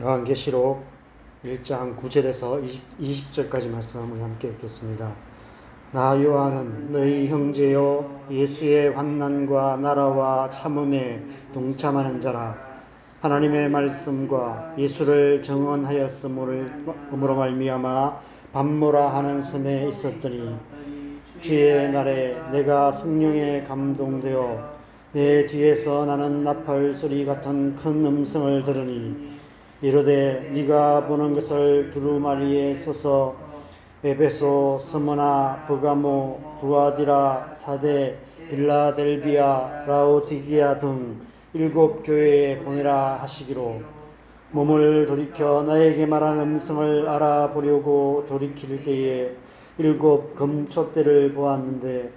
요한계시록 1장 9절에서 20, 절까지 말씀 우리 함께 읽겠습니다. 나 요한은 너희 형제요 예수의 환난과 나라와 참음에 동참하는 자라 하나님의 말씀과 예수를 정언하였음으로 말미암아 밤모라 하는 섬에 있었더니 주의 날에 내가 성령에 감동되어 내 뒤에서 나는 나팔 소리 같은 큰 음성을 들으니 이르되 네가 보는 것을 두루마리에 써서 에베소, 스무나, 버가모, 두아디라, 사데, 빌라델비아, 라오디기아 등 일곱 교회에 보내라 하시기로. 몸을 돌이켜 나에게 말한 음성을 알아보려고 돌이킬 때에 일곱 금촛대를 보았는데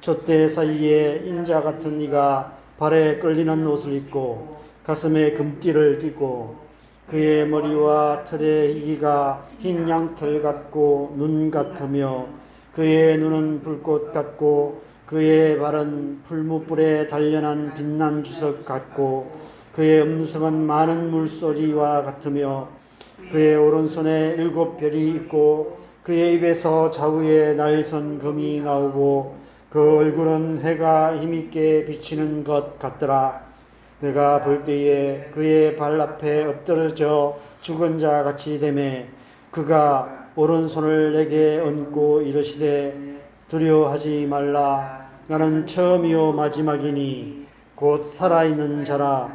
촛대 사이에 인자 같은 이가 발에 끌리는 옷을 입고 가슴에 금띠를 띠고 그의 머리와 털의 희기가 흰 양털 같고 눈 같으며 그의 눈은 불꽃 같고 그의 발은 풀무불에 단련한 빛난 주석 같고 그의 음성은 많은 물소리와 같으며 그의 오른손에 일곱 별이 있고 그의 입에서 좌우에 날선 금이 나오고 그 얼굴은 해가 힘있게 비치는 것 같더라. 내가 볼 때에 그의 발 앞에 엎드러져 죽은 자 같이 되매 그가 오른손을 내게 얹고 이르시되 두려워하지 말라. 나는 처음이요 마지막이니 곧 살아있는 자라.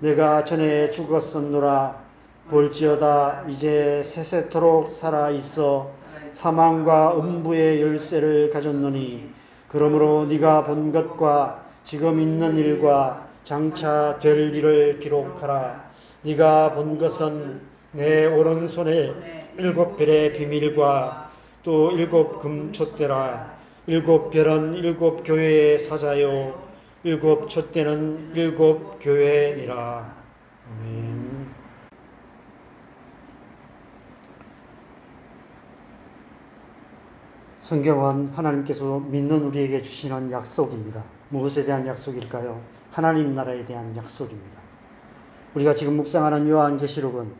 내가 전에 죽었었노라. 볼지어다 이제 세세토록 살아 있어 사망과 음부의 열쇠를 가졌노니 그러므로 네가 본 것과 지금 있는 일과 장차 될 일을 기록하라. 네가 본 것은 내 오른손에 일곱 별의 비밀과 또 일곱 금촛대라. 일곱 별은 일곱 교회의 사자요. 일곱 촛대는 일곱 교회니라. 아멘. 성경은 하나님께서 믿는 우리에게 주시는 약속입니다. 무엇에 대한 약속일까요? 하나님 나라에 대한 약속입니다. 우리가 지금 묵상하는 요한계시록은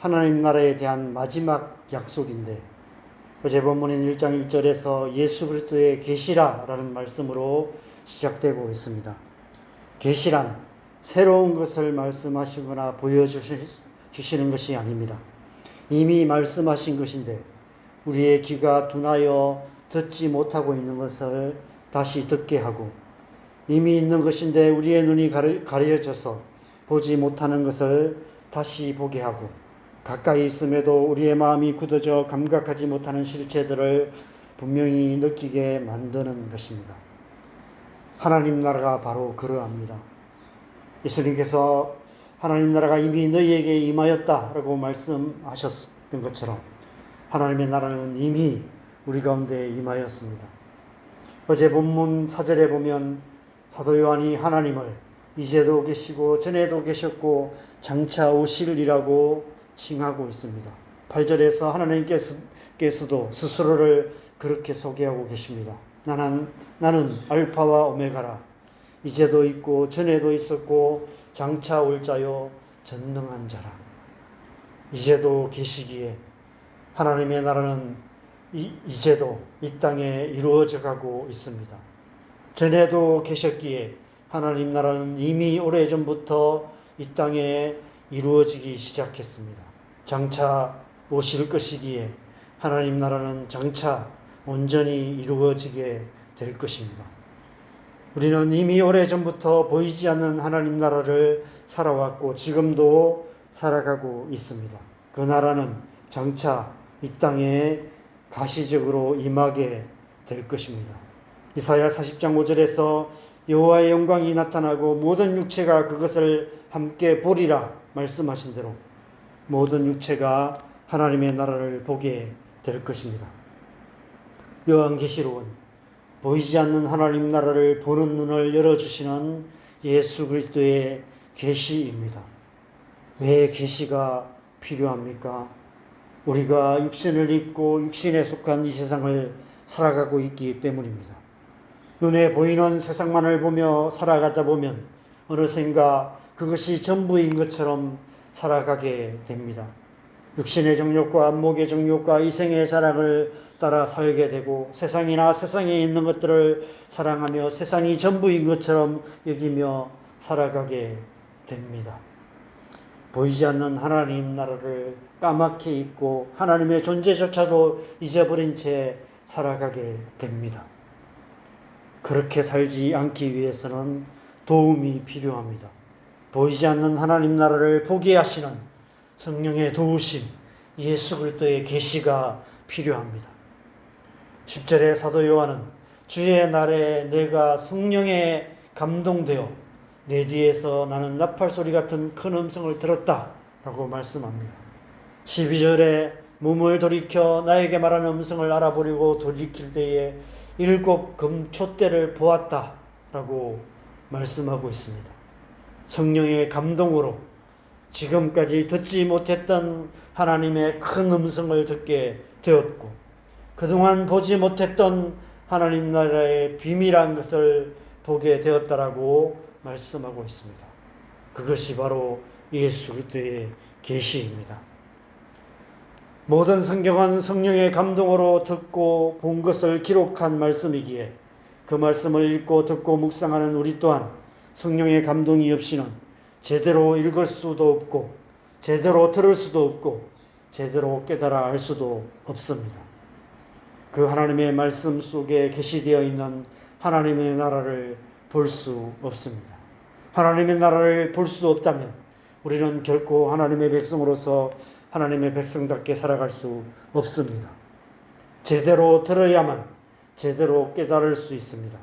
하나님 나라에 대한 마지막 약속인데 어제 본문인 1장 1절에서 예수 그리스도의 계시라라는 말씀으로 시작되고 있습니다. 계시란 새로운 것을 말씀하시거나 보여주시는 것이 아닙니다. 이미 말씀하신 것인데 우리의 귀가 둔하여 듣지 못하고 있는 것을 다시 듣게 하고 이미 있는 것인데 우리의 눈이 가려져서 보지 못하는 것을 다시 보게 하고 가까이 있음에도 우리의 마음이 굳어져 감각하지 못하는 실체들을 분명히 느끼게 만드는 것입니다. 하나님 나라가 바로 그러합니다. 예수님께서 하나님 나라가 이미 너희에게 임하였다라고 말씀하셨던 것처럼 하나님의 나라는 이미 우리 가운데 임하였습니다. 어제 본문 사절에 보면 사도 요한이 하나님을 이제도 계시고 전에도 계셨고 장차 오실이라고 칭하고 있습니다. 8절에서 하나님께서도 스스로를 그렇게 소개하고 계십니다. 나는 나는 알파와 오메가라. 이제도 있고 전에도 있었고 장차 올 자요 전능한 자라. 이제도 계시기에 하나님의 나라는 이, 이제도 이 땅에 이루어져 가고 있습니다. 전에도 계셨기에 하나님 나라는 이미 오래전부터 이 땅에 이루어지기 시작했습니다. 장차 오실 것이기에 하나님 나라는 장차 온전히 이루어지게 될 것입니다. 우리는 이미 오래전부터 보이지 않는 하나님 나라를 살아왔고 지금도 살아가고 있습니다. 그 나라는 장차 이 땅에 가시적으로 임하게 될 것입니다. 이사야 40장 5절에서 여호와의 영광이 나타나고 모든 육체가 그것을 함께 보리라 말씀하신 대로 모든 육체가 하나님의 나라를 보게 될 것입니다. 요한계시록은 보이지 않는 하나님 나라를 보는 눈을 열어주시는 예수 그리스도의 계시입니다. 왜 계시가 필요합니까? 우리가 육신을 입고 육신에 속한 이 세상을 살아가고 있기 때문입니다. 눈에 보이는 세상만을 보며 살아가다 보면 어느샌가 그것이 전부인 것처럼 살아가게 됩니다. 육신의 정욕과 안목의 정욕과 이생의 자랑을 따라 살게 되고 세상이나 세상에 있는 것들을 사랑하며 세상이 전부인 것처럼 여기며 살아가게 됩니다. 보이지 않는 하나님 나라를 까맣게 잊고 하나님의 존재조차도 잊어버린 채 살아가게 됩니다. 그렇게 살지 않기 위해서는 도움이 필요합니다. 보이지 않는 하나님 나라를 보게 하시는 성령의 도우심, 예수 그리스도의 계시가 필요합니다. 10절에 사도 요한은 주의 날에 내가 성령에 감동되어 내 뒤에서 나는 나팔 소리 같은 큰 음성을 들었다 라고 말씀합니다. 12절에 몸을 돌이켜 나에게 말하는 음성을 알아보려고 돌이킬 때에 일곱 금초대를 보았다 라고 말씀하고 있습니다. 성령의 감동으로 지금까지 듣지 못했던 하나님의 큰 음성을 듣게 되었고 그동안 보지 못했던 하나님 나라의 비밀한 것을 보게 되었다라고 말씀하고 있습니다. 그것이 바로 예수 그리스도의 계시입니다. 모든 성경은 성령의 감동으로 듣고 본 것을 기록한 말씀이기에 그 말씀을 읽고 듣고 묵상하는 우리 또한 성령의 감동이 없이는 제대로 읽을 수도 없고 제대로 들을 수도 없고 제대로 깨달아 알 수도 없습니다. 그 하나님의 말씀 속에 계시되어 있는 하나님의 나라를 볼 수 없습니다. 하나님의 나라를 볼 수 없다면 우리는 결코 하나님의 백성으로서 하나님의 백성답게 살아갈 수 없습니다. 제대로 들어야만 제대로 깨달을 수 있습니다.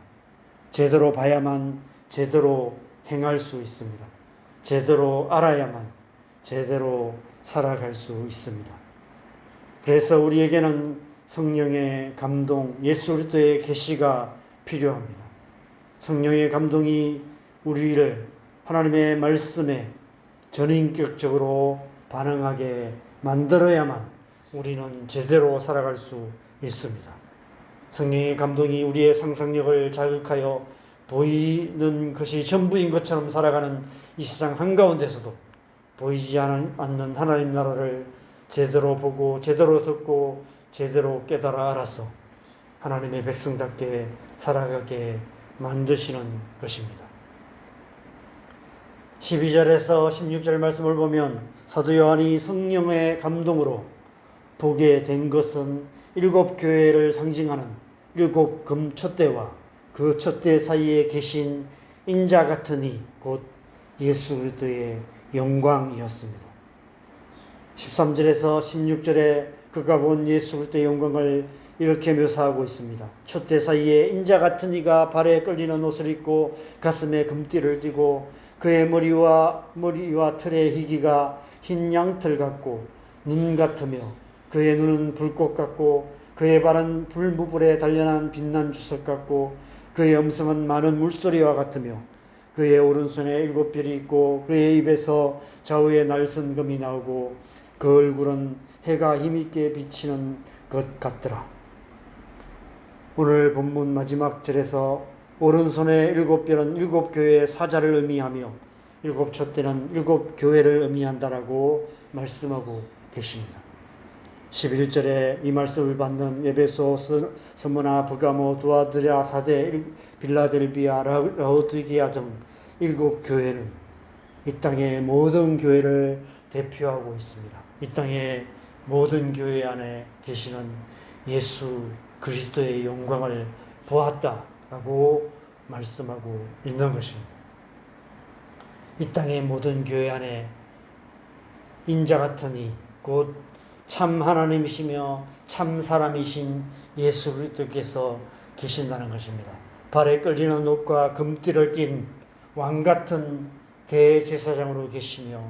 제대로 봐야만 제대로 행할 수 있습니다. 제대로 알아야만 제대로 살아갈 수 있습니다. 그래서 우리에게는 성령의 감동, 예수 그리스도의 계시가 필요합니다. 성령의 감동이 우리를 하나님의 말씀에 전인격적으로 반응하게 만들어야만 우리는 제대로 살아갈 수 있습니다. 성령의 감동이 우리의 상상력을 자극하여 보이는 것이 전부인 것처럼 살아가는 이 세상 한가운데서도 보이지 않는 하나님 나라를 제대로 보고 제대로 듣고 제대로 깨달아 알아서 하나님의 백성답게 살아가게 만드시는 것입니다. 12절에서 16절 말씀을 보면 사도 요한이 성령의 감동으로 보게 된 것은 일곱 교회를 상징하는 일곱 금 촛대와 그 촛대 사이에 계신 인자 이곧 예수 그리스도의 영광이었습니다. 13절에서 16절에 그가 본 예수 그리스도의 영광을 이렇게 묘사하고 있습니다. 촛대 사이에 인자 같은 이가 발에 끌리는 옷을 입고 가슴에 금띠를 띠고 그의 머리와 머리와 털의 희기가 흰 양털 같고 눈 같으며 그의 눈은 불꽃 같고 그의 발은 불무불에 단련한 빛난 주석 같고 그의 음성은 많은 물소리와 같으며 그의 오른손에 일곱 별이 있고 그의 입에서 좌우에 날선 금이 나오고 그 얼굴은 해가 힘있게 비치는 것 같더라. 오늘 본문 마지막 절에서 오른손에 일곱 별은 일곱 교회의 사자를 의미하며 일곱 촛대는 일곱 교회를 의미한다라고 말씀하고 계십니다. 11절에 이 말씀을 받는 에베소, 스무나, 버가모, 두아드랴, 사대, 빌라델비아, 라오디게아 등 일곱 교회는 이 땅의 모든 교회를 대표하고 있습니다. 이 땅의 모든 교회 안에 계시는 예수 그리스도의 영광을 보았다 라고 말씀하고 있는 것입니다. 이 땅의 모든 교회 안에 인자 같은 이곧 참 하나님이시며 참 사람이신 예수 그리스도께서 계신다는 것입니다. 발에 끌리는 옷과 금띠를 띤 왕 같은 대제사장으로 계시며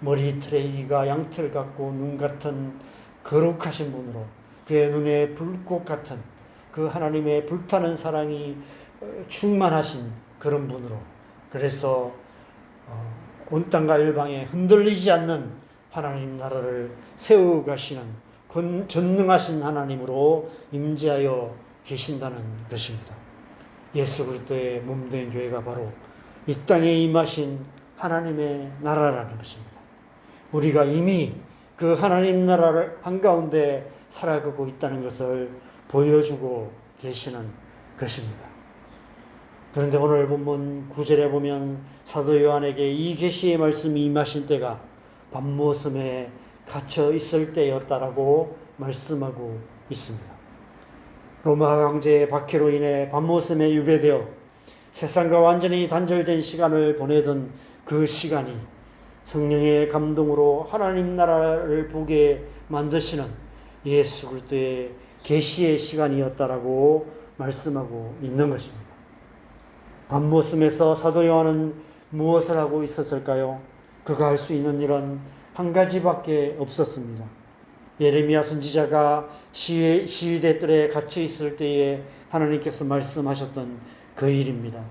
머리털의 이가 양털 같고 눈 같은 거룩하신 분으로 그의 눈에 불꽃 같은 그 하나님의 불타는 사랑이 충만하신 그런 분으로 그래서 어, 온 땅과 일방에 흔들리지 않는 하나님 나라를 세우 가시는 전능하신 하나님으로 임재하여 계신다는 것입니다. 예수 그리스도의 몸된 교회가 바로 이 땅에 임하신 하나님의 나라라는 것입니다. 우리가 이미 그 하나님 나라를 한가운데 살아가고 있다는 것을 보여주고 계시는 것입니다. 그런데 오늘 본문 9절에 보면 사도 요한에게 이 계시의 말씀이 임하신 때가 밤모섬에 갇혀 있을 때였다라고 말씀하고 있습니다. 로마 황제의 박해로 인해 밤모섬에 유배되어 세상과 완전히 단절된 시간을 보내던 그 시간이 성령의 감동으로 하나님 나라를 보게 만드시는 예수 그리스도의 계시의 시간이었다라고 말씀하고 있는 것입니다. 밤모섬에서 사도 요한은 무엇을 하고 있었을까요? 그가 할 수 있는 일은 한 가지밖에 없었습니다. 예레미야 선지자가 시위, 시위대 뜰에 갇혀 있을 때에 하나님께서 말씀하셨던 그 일입니다.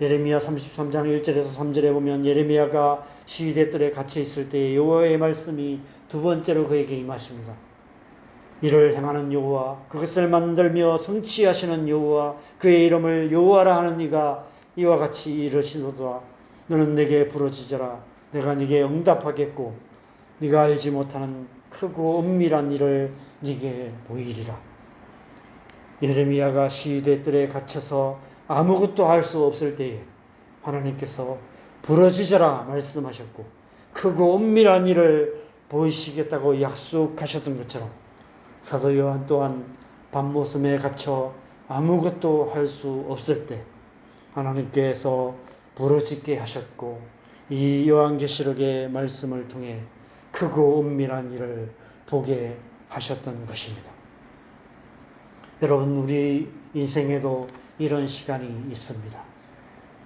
예레미야 33장 1절에서 3절에 보면 예레미야가 시위대 뜰에 갇혀 있을 때에 여호와의 말씀이 두 번째로 그에게 임하십니다. 이를 행하는 여호와 그것을 만들며 성취하시는 여호와 그의 이름을 여호와라 하는 이가 이와 같이 이르시노다. 너는 내게 부르짖어라. 내가 네게 응답하겠고 네가 알지 못하는 크고 은밀한 일을 네게 보이리라. 예레미야가 시위대 뜰에 갇혀서 아무것도 할 수 없을 때에 하나님께서 부러지져라 말씀하셨고 크고 은밀한 일을 보이시겠다고 약속하셨던 것처럼 사도 요한 또한 밤모섬에 갇혀 아무것도 할 수 없을 때 하나님께서 부러지게 하셨고 이 요한계시록의 말씀을 통해 크고 은밀한 일을 보게 하셨던 것입니다. 여러분 우리 인생에도 이런 시간이 있습니다.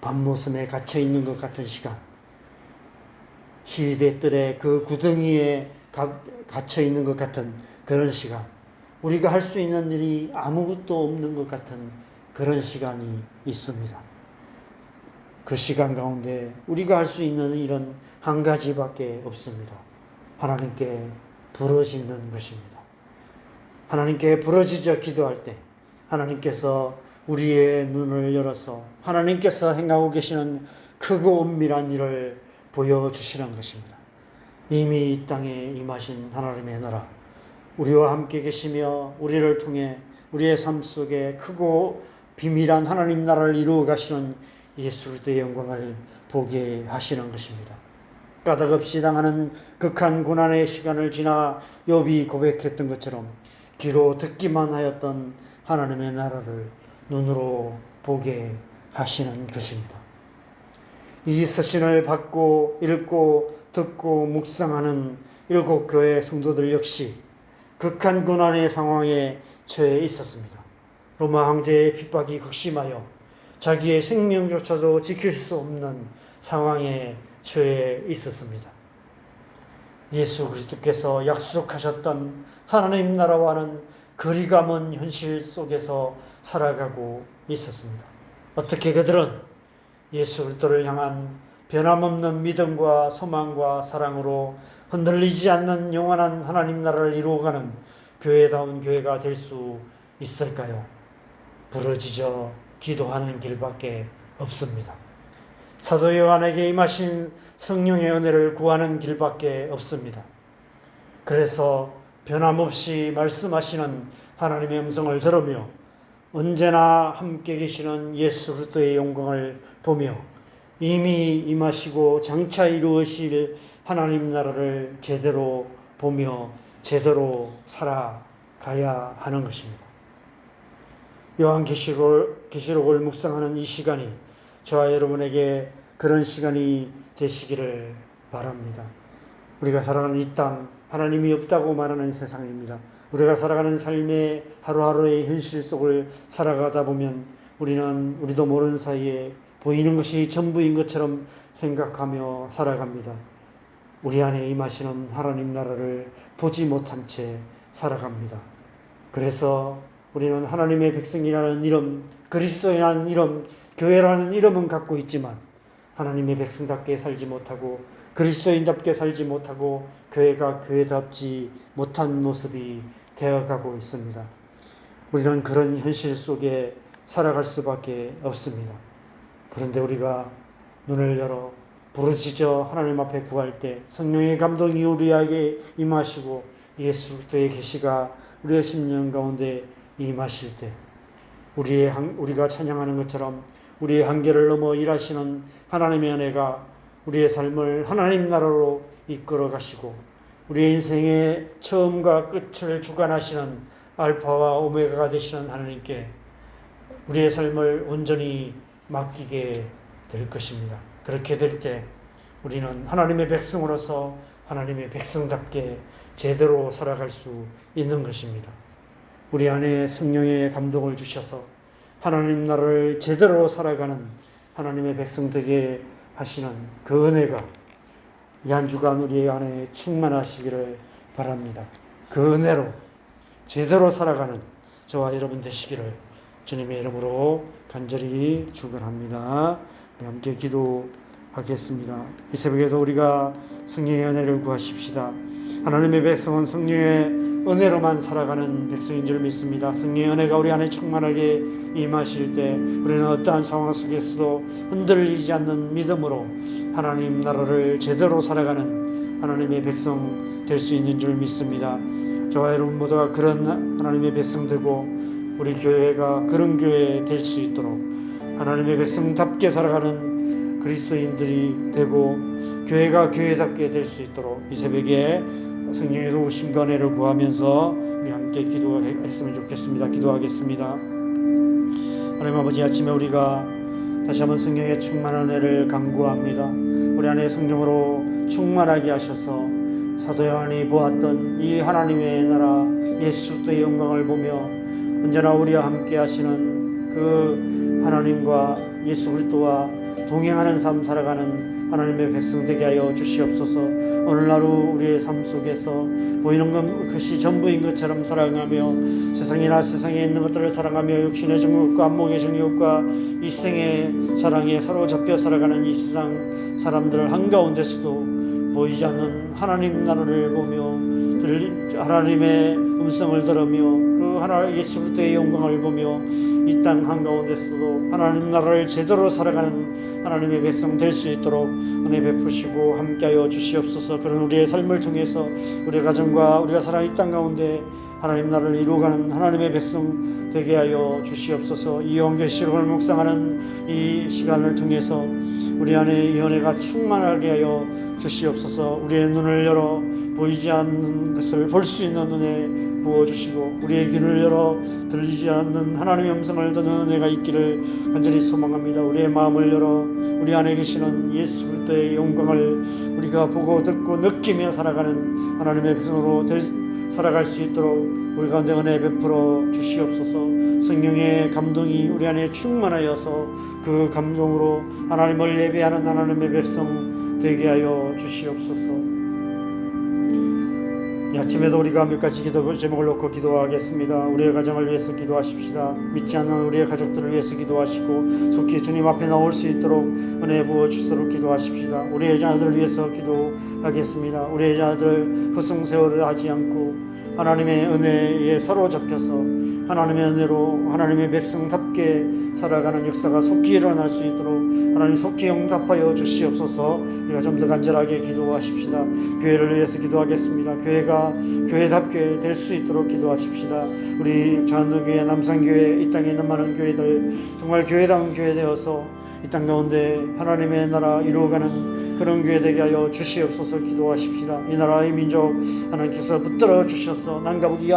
밤모섬에 갇혀 있는 것 같은 시간. 시대 뜰의 그 구덩이에 갇혀 있는 것 같은 그런 시간. 우리가 할 수 있는 일이 아무것도 없는 것 같은 그런 시간이 있습니다. 그 시간 가운데 우리가 할 수 있는 일은 한 가지밖에 없습니다. 하나님께 부러지는 것입니다. 하나님께 부러지져 기도할 때 하나님께서 우리의 눈을 열어서 하나님께서 행하고 계시는 크고 은밀한 일을 보여주시는 것입니다. 이미 이 땅에 임하신 하나님의 나라, 우리와 함께 계시며 우리를 통해 우리의 삶 속에 크고 비밀한 하나님 나라를 이루어 가시는 예수 그리스도의 영광을 보게 하시는 것입니다. 까닭없이 당하는 극한 고난의 시간을 지나 욥이 고백했던 것처럼 귀로 듣기만 하였던 하나님의 나라를 눈으로 보게 하시는 것입니다. 이 서신을 받고 읽고 듣고 묵상하는 일곱 교회 성도들 역시 극한 고난의 상황에 처해 있었습니다. 로마 황제의 핍박이 극심하여 자기의 생명조차도 지킬 수 없는 상황에 처해 있었습니다. 예수 그리스도께서 약속하셨던 하나님 나라와는 거리가 먼 현실 속에서 살아가고 있었습니다. 어떻게 그들은 예수 그리스도를 향한 변함없는 믿음과 소망과 사랑으로 흔들리지 않는 영원한 하나님 나라를 이루어가는 교회다운 교회가 될 수 있을까요? 부러지져 기도하는 길밖에 없습니다. 사도 요한에게 임하신 성령의 은혜를 구하는 길밖에 없습니다. 그래서 변함없이 말씀하시는 하나님의 음성을 들으며 언제나 함께 계시는 예수 그리스도의 영광을 보며 이미 임하시고 장차 이루으실 하나님 나라를 제대로 보며 제대로 살아가야 하는 것입니다. 요한계시록을 계시록을 묵상하는 이 시간이 저와 여러분에게 그런 시간이 되시기를 바랍니다. 우리가 살아가는 이 땅 하나님이 없다고 말하는 세상입니다. 우리가 살아가는 삶의 하루하루의 현실 속을 살아가다 보면 우리는 우리도 모르는 사이에 보이는 것이 전부인 것처럼 생각하며 살아갑니다. 우리 안에 임하시는 하나님 나라를 보지 못한 채 살아갑니다. 그래서 우리는 하나님의 백성이라는 이름, 그리스도라는 이름, 교회라는 이름은 갖고 있지만 하나님의 백성답게 살지 못하고 그리스도인답게 살지 못하고 교회가 교회답지 못한 모습이 되어가고 있습니다. 우리는 그런 현실 속에 살아갈 수밖에 없습니다. 그런데 우리가 눈을 열어 부르짖어 하나님 앞에 구할 때 성령의 감동이 우리에게 임하시고 예수 그리스도의 계시가 우리의 심령 가운데 임하실 때 우리의 한- 우리가 찬양하는 것처럼 우리의 한계를 넘어 일하시는 하나님의 은혜가 우리의 삶을 하나님 나라로 이끌어 가시고 우리의 인생의 처음과 끝을 주관하시는 알파와 오메가가 되시는 하나님께 우리의 삶을 온전히 맡기게 될 것입니다. 그렇게 될 때 우리는 하나님의 백성으로서 하나님의 백성답게 제대로 살아갈 수 있는 것입니다. 우리 안에 성령의 감동을 주셔서 하나님 나라를 제대로 살아가는 하나님의 백성 되게 하시는 그 은혜가 이 한 주간 우리 안에 충만하시기를 바랍니다. 그 은혜로 제대로 살아가는 저와 여러분 되시기를 주님의 이름으로 간절히 축원합니다. 우리 함께 기도하겠습니다. 이 새벽에도 우리가 성령의 은혜를 구하십시다. 하나님의 백성은 성령의 은혜로만 살아가는 백성인 줄 믿습니다. 성령의 은혜가 우리 안에 충만하게 임하실 때 우리는 어떠한 상황 속에서도 흔들리지 않는 믿음으로 하나님 나라를 제대로 살아가는 하나님의 백성 될 수 있는 줄 믿습니다. 저와 여러분 모두가 그런 하나님의 백성 되고 우리 교회가 그런 교회 될 수 있도록 하나님의 백성답게 살아가는 그리스도인들이 되고 교회가 교회답게 될 수 있도록 이 새벽에 성령의 도우심과 은혜를 구하면서 우리 함께 기도했으면 좋겠습니다. 기도하겠습니다. 하나님 아버지 아침에 우리가 다시 한번 성령의 충만한 은혜를 간구합니다. 우리 안에 성령으로 충만하게 하셔서 사도 요한이 보았던 이 하나님의 나라 예수 그리스도의 영광을 보며 언제나 우리와 함께 하시는 그 하나님과 예수 그리스도와 동행하는 삶 살아가는 하나님의 백성 되게 하여 주시옵소서. 오늘 하루 우리의 삶 속에서 보이는 것 것이 전부인 것처럼 살아가며 세상이나 세상에 있는 것들을 사랑하며 육신의 정욕과 안목의 정욕과 이생의 사랑에 사로잡혀 살아가는 이 세상 사람들 한가운데서도 보이지 않는 하나님 나라를 보며 하나님의 음성을 들으며 그 하나 예수 그리스도의 영광을 보며 이 땅 한가운데서도 하나님 나라를 제대로 살아가는 하나님의 백성 될 수 있도록 은혜 베푸시고 함께하여 주시옵소서. 그런 우리의 삶을 통해서 우리 가정과 우리가 살아 이땅 가운데 하나님 나라를 이루어가는 하나님의 백성 되게 하여 주시옵소서. 이 영계시록을 묵상하는 이 시간을 통해서 우리 안에 이 은혜가 충만하게 하여 주시옵소서. 우리의 눈을 열어 보이지 않는 것을 볼 수 있는 은혜 부어 주시고 우리의 귀를 열어 들리지 않는 하나님의 음성을 듣는 은혜가 있기를 간절히 소망합니다. 우리의 마음을 열어 우리 안에 계시는 예수 그리스도의 영광을 우리가 보고 듣고 느끼며 살아가는 하나님의 백성으로 될, 살아갈 수 있도록 우리 가운데 은혜 베풀어 주시옵소서. 성령의 감동이 우리 안에 충만하여서 그 감동으로 하나님을 예배하는 하나님의 백성 되게 하여 주시옵소서. 이 아침에도 우리가 몇 가지 기도 제목을 놓고 기도하겠습니다. 우리의 가정을 위해서 기도하십시다. 믿지 않는 우리의 가족들을 위해서 기도하시고 속히 주님 앞에 나올 수 있도록 은혜 부어 주시도록 기도하십시다. 우리의 자녀들을 위해서 기도하겠습니다. 우리의 자녀들 허송 세월을 하지 않고 하나님의 은혜에 사로잡혀서 하나님의 은혜로 하나님의 백성답게 살아가는 역사가 속히 일어날 수 있도록 하나님 속히 응답하여 주시옵소서. 우리가 좀 더 간절하게 기도하십시다. 교회를 위해서 기도하겠습니다. 교회가 교회답게 될 수 있도록 기도하십시다. 우리 전도교회, 남산교회, 이 땅에 있는 많은 교회들 정말 교회다운 교회 되어서 이 땅 가운데 하나님의 나라 이루어가는 그런 교회 되게 하여 주시옵소서 기도하십시다. 이 나라의 민족 하나님께서 붙들어 주셔서 난가국이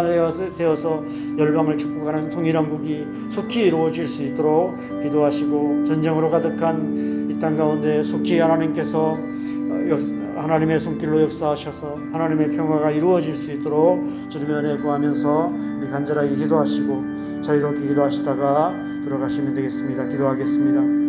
되어서 열방을 축복하는 통일한국이 속히 이루어질 수 있도록 기도하시고 전쟁으로 가득한 이 땅 가운데 속히 하나님께서 하나님의 손길로 역사하셔서 하나님의 평화가 이루어질 수 있도록 주님의 은혜 구하면서 우리 간절하게 기도하시고 자유롭게 기도하시다가 들어가시면 되겠습니다. 기도하겠습니다.